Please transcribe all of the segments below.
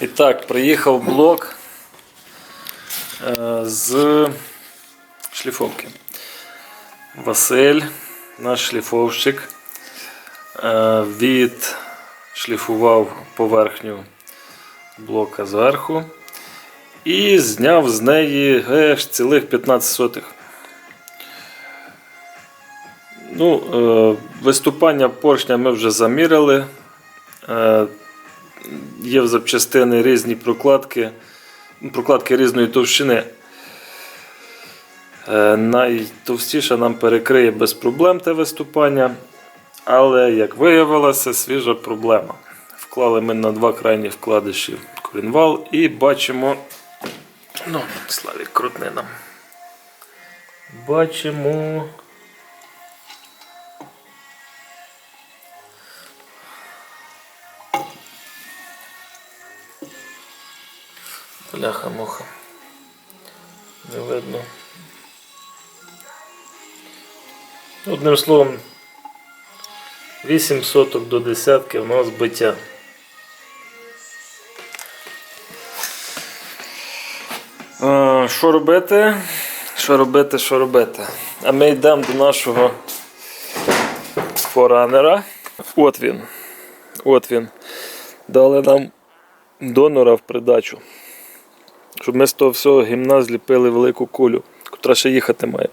І так, приїхав блок е, з шліфовки. Василь, наш шліфовщик, е, відшліфував поверхню блока зверху і зняв з неї аж цілих 15 сотих. Ну, е, виступання поршня ми вже заміряли. Є в запчастини різні прокладки, прокладки різної товщини. Е, Найтовстіша нам перекриє без проблем те виступання. Але, як виявилося, свіжа проблема. Вклали ми на два крайні вкладиші колінвал і бачимо. Ну, Славік, крутни нам. Бачимо. Бляха-муха. Не видно. Одним словом, 8 соток до десятки в нас биття. Що робити? Що робити, що робити? А ми йдемо до нашого форанера. От він. От він. Дали нам донора в придачу. Щоб ми з того всього гімна зліпили велику кулю, котра ще їхати має.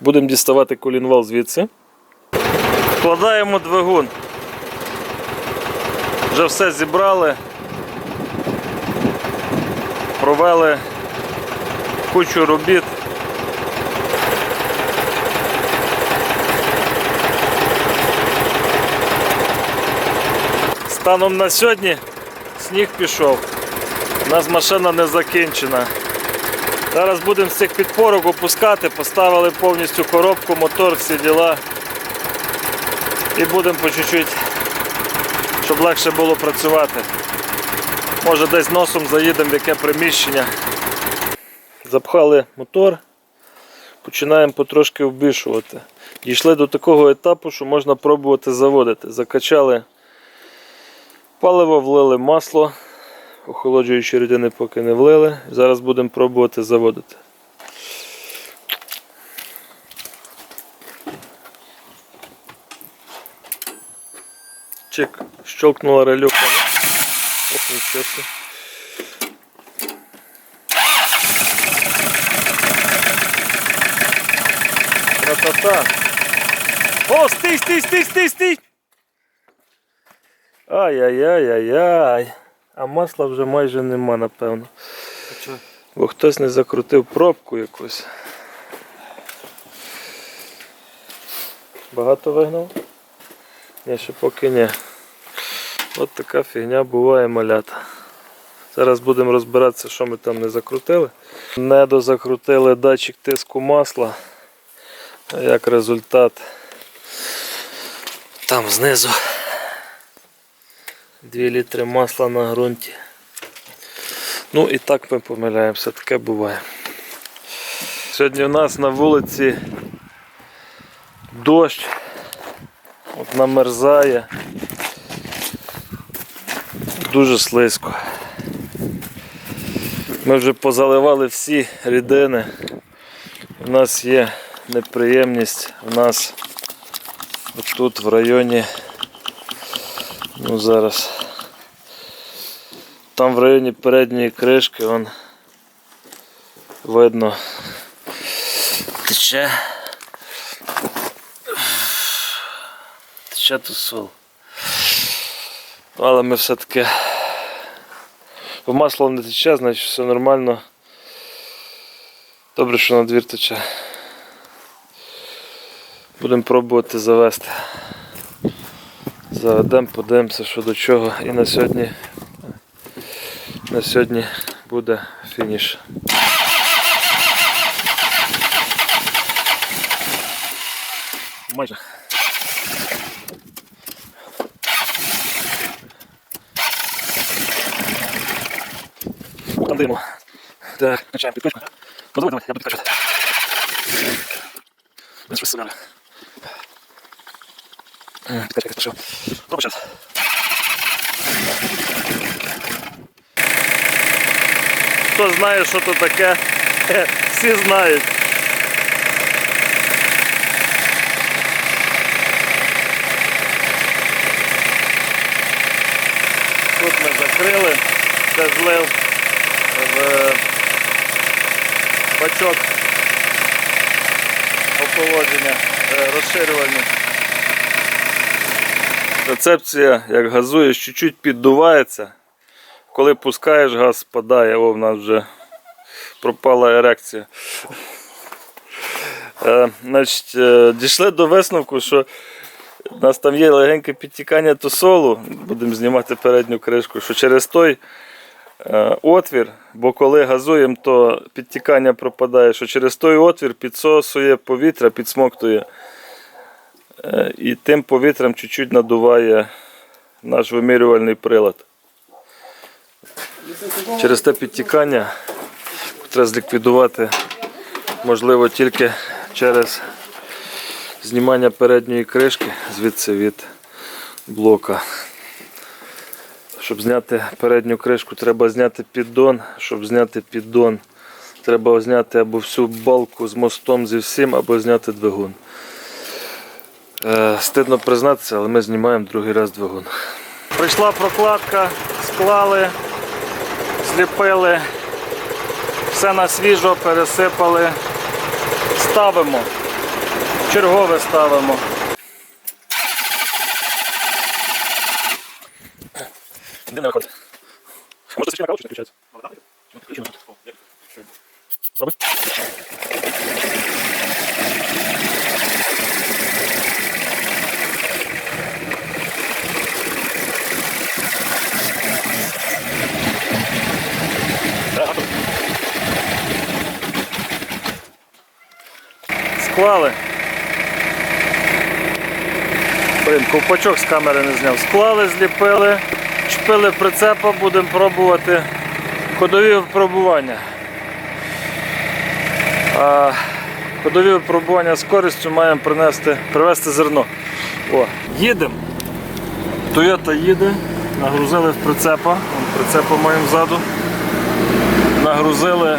Будемо діставати колінвал звідси. Вкладаємо двигун. Вже все зібрали. Провели кучу робіт. Станом на сьогодні сніг пішов. У нас машина не закінчена. Зараз будемо з цих підпорок опускати, поставили повністю коробку, мотор, всі діла. І будемо по чуть-чуть, щоб легше було працювати. Може десь носом заїдемо в яке приміщення. Запхали мотор, починаємо потрошки вбішувати. Дійшли до такого етапу, що можна пробувати заводити. Закачали паливо, влили масло, охолоджуючі рідини поки не влили. Зараз будемо пробувати заводити. Чик, щелкнула релюка. Ох, нічого. собі. Тра-та-та. О, стій, стій, стій, стій, стій! Ай-яй-яй-яй-яй. А масла вже майже нема, напевно. Бо хтось не закрутив пробку якусь. Багато вигнав? Ні, ще поки ні. От така фігня буває малята. Зараз будемо розбиратися, що ми там не закрутили. Не дозакрутили датчик тиску масла. А як результат там знизу 2 літри масла на ґрунті. Ну і так ми помиляємося, таке буває. Сьогодні у нас на вулиці дощ, от намерзає, дуже слизько. Ми вже позаливали всі рідини. У нас є неприємність, у нас тут в районі, ну зараз, там в районі передньої кришки вон видно тече. Тече тут сол. Але ми все-таки в масло не тече, значить все нормально. Добре, що на двір тече. Будемо пробувати завести. Заведемо, подивимося, що до чого. І на сьогодні, на сьогодні буде фініш. Майже. Димо. Так, качаємо підкачку. Ну давай, давай, я буду качати. Ми щось. Підкачка пішов. Пробуй час. Знає, що то таке, всі знають. Тут ми закрили, це злив в бачок охолодження е, розширювальний. Рецепція, як газуєш, чуть-чуть піддувається. Коли пускаєш, газ спадає, о, в нас вже пропала ерекція. Е, значить, е, дійшли до висновку, що у нас там є легеньке підтікання тосолу, будемо знімати передню кришку, що через той е, отвір, бо коли газуємо, то підтікання пропадає, що через той отвір підсосує повітря, підсмоктує. Е, і тим повітрям чуть-чуть надуває наш вимірювальний прилад. Через те підтікання треба зліквідувати можливо тільки через знімання передньої кришки звідси від блока. Щоб зняти передню кришку, треба зняти піддон. Щоб зняти піддон, треба зняти або всю балку з мостом зі всім, або зняти двигун. Е, стидно признатися, але ми знімаємо другий раз двигун. Прийшла прокладка, склали, зліпили, все на свіжо пересипали, ставимо, чергове ставимо. Де виходить? Може, ще на калочку не включається? Склали. Блін, ковпачок з камери не зняв. Склали, зліпили, чпили прицепа, будемо пробувати ходові випробування. А ходові випробування з користю маємо принести, привезти зерно. О, їдемо. Toyota їде, нагрузили в прицепа, прицепа маємо ззаду. Нагрузили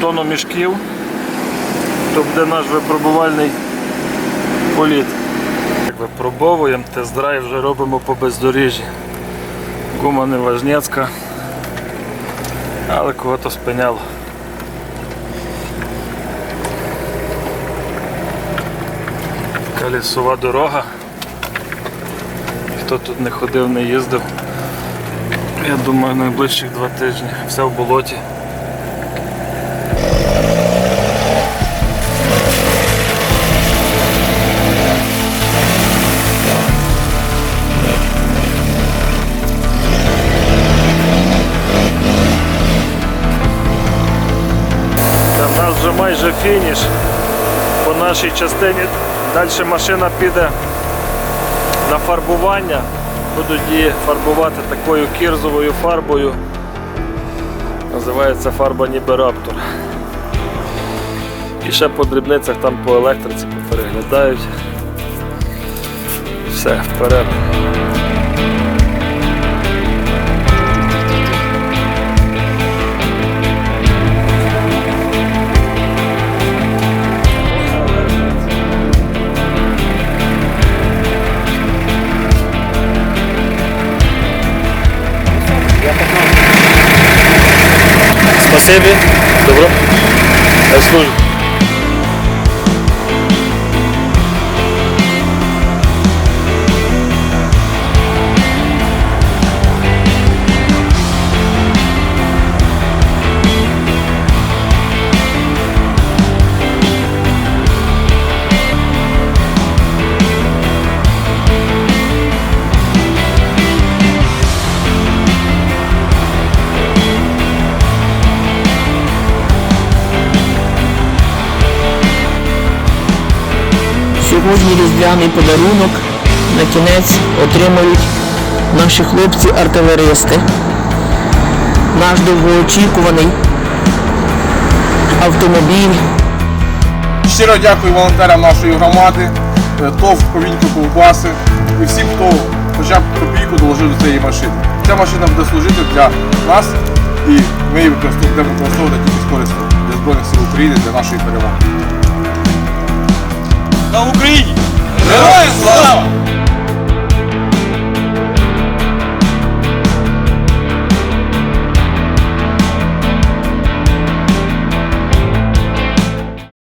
тонну мішків. То буде наш випробувальний політ. Випробовуємо, тест-драйв вже робимо по бездоріжжі. Гума не важнецька, але кого-то спиняло. Така лісова дорога. Хто тут не ходив, не їздив. Я думаю, найближчих два тижні. Все в болоті. Фініш по нашій частині. Далі машина піде на фарбування. Будуть її фарбувати такою кірзовою фарбою. Називається фарба ніби раптор. І ще по дрібницях там по електриці переглядають. Все, вперед. Добро. Я служу. Сьогодні різдвяний подарунок на кінець отримують наші хлопці-артилеристи. Наш довгоочікуваний автомобіль Щиро дякую волонтерам нашої громади, е, ТОВ Ковінько Ковбаси і всім, хто хоча б копійку доложив до цієї машини. Ця машина буде служити для нас і ми її будемо використовувати тільки з користю для Збройних сил України, для нашої та в Україні! Героям слава!